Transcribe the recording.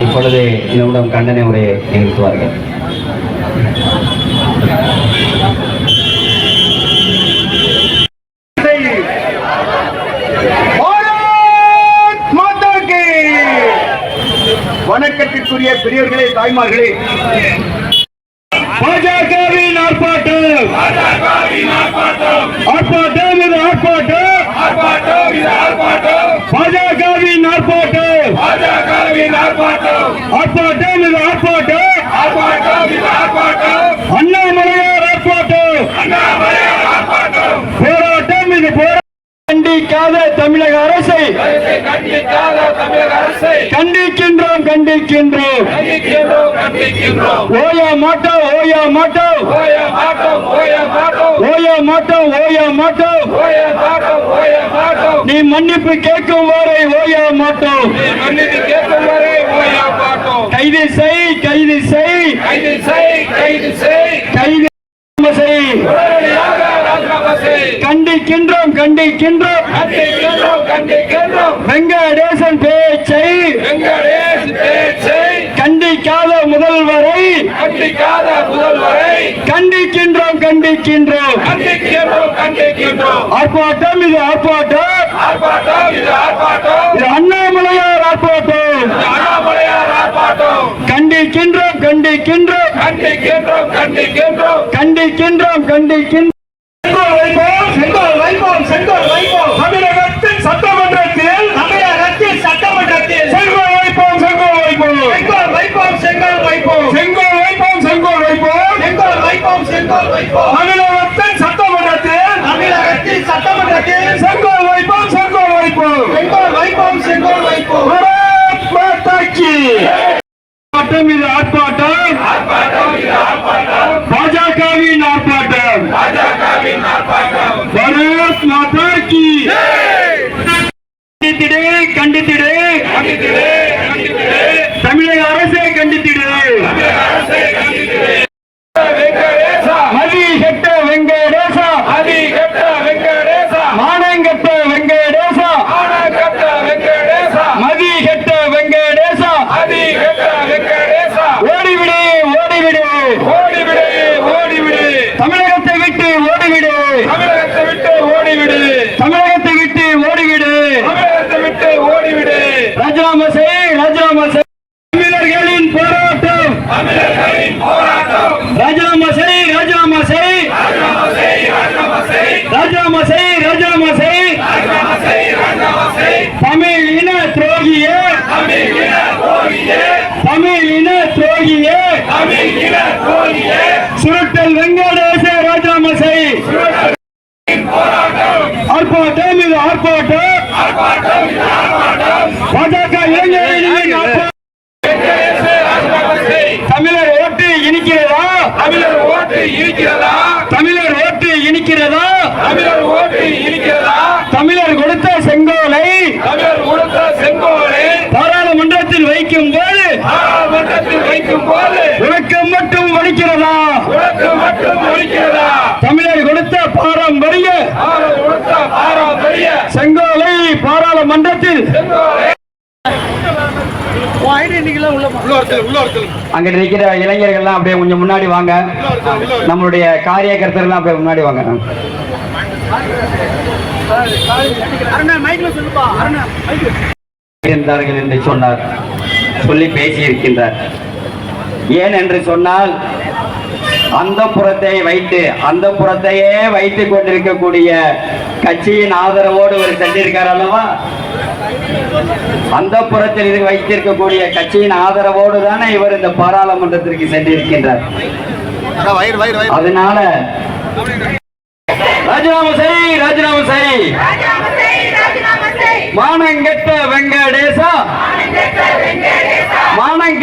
இப்பொழுது நம்மிடம் கண்டன உரையை நிகழ்த்துவார்கள் வணக்கத்திற்குரிய பெரியவர்களே தாய்மார்களே. பாஜகவின் ஆர்ப்பாட்டம். ஆர்ப்பாட்டம். இது ஆர்ப்பாட்டம். பாஜகவின் ஆர்ப்பாட்டம். ஆர்ப்பாட்டம். இது ஆர்ப்பாட்டம். அண்ணாமலையார் ஆர்ப்பாட்டம். போராட்டம் இது போராட்டம் கண்டிக்காத தமிழக அரசை கண்டிக்கின்றோம் கண்டிக்கின்றோம். ஓயா மாட்டோம் ஓயா மாட்டோம். ஓயா மாட்டோம் ஓயா மாட்டோம். நீ மன்னிப்பு கேட்கும் வரை ஓயா மாட்டோம். கைது செய் கைது செய். கைது செய் கண்டிக்கின்றோம் கண்டிக்கின்றோம். வெங்கடேசன் பேச்சை கண்டிக்காத முதல்வரை கண்டிக்கின்றோம் கண்டிக்கின்றோம். ஆர்ப்பாட்டம் இது ஆர்ப்பாட்டம். இது அண்ணாமலையார் ஆர்ப்பாட்டம். கண்டிக்கின்றோம் கண்டிக்கின்றோம். கண்டிக்கின்றோம் கண்டிக்கின்றோம். கண்டிக்கின்றோம் கண்டிக்கின்றோம் செங்கோல் வைப்போம் செங்கோல் வைப்போம் தமிழகத்தின் சட்டமன்றத்தில் தமிழகத்தில் சட்டமன்றத்தில் செங்கோல் வைப்போம் செங்கோல் வைப்போம். செங்கோல் வைப்போம் செங்கோல் வைப்போம். செங்கோல் வைப்போம் செங்கோல் வைப்போம். செங்கோல் வைப்போம் செங்கோல் வைப்போம். தமிழகத்தின் சட்டமன்றத்தில் தமிழகத்தில் சட்டமன்றத்தில் செங்கோல் வைப்போம் செங்கோல் வைப்போம். செங்கோல் வைப்போம் செங்கோல் வைப்போம். பாரத் மாதா கி ஆர்ப்பாட்டம். இது ஆர்ப்பாட்டம். பாஜகவின் ஆர்ப்பாட்டம். பாரத் மாதா கி கண்டித்திடு கண்டித்திடு. தமிழக அரசை கண்டித்திடு தமிழகத்தை விட்டு ஓடிவிடு தமிழகத்தை விட்டு ஓடிவிடு. தமிழகத்தை விட்டு ஓடிவிடு. தமிழகத்தை விட்டு ஓடிவிடு. ராஜினாமா தமிழின துரோகியே தமிழின துரோகியே சுருட்டல் வெங்கடேச ராஜாமசை. ஆர்ப்பாட்டம் இது ஆர்ப்பாட்டம். பாஜக இளைஞர் மன்றத்தில். அங்க நிற்கிற இளைஞர்கள்லாம் அப்படியே கொஞ்சம் முன்னாடி வாங்க. நம்மளுடைய காரியகர்த்தர்கள்லாம் அப்படியே முன்னாடி வாங்க. இருந்தார்கள் என்று சொன்னார். சொல்லி பேசி இருக்கின்றார் ஏன் என்று சொன்னால் அந்த புறத்தை வைத்து அந்த புறத்தையே வைத்துக் கொண்டிருக்கக்கூடிய கட்சியின் ஆதரவோடு ஒரு சென்றிருக்கார் அல்லவா? அந்த புறத்தில் இது வைத்திருக்கக்கூடிய கட்சியின் ஆதரவோடு தானே இவர் இந்த பாராளுமன்றத்திற்கு சென்றிருக்கின்றார். அதனால ராஜினாமா செய் ராஜினாமா செய் மானங்கெட்ட வெங்கடேசா. மானங்கெட்ட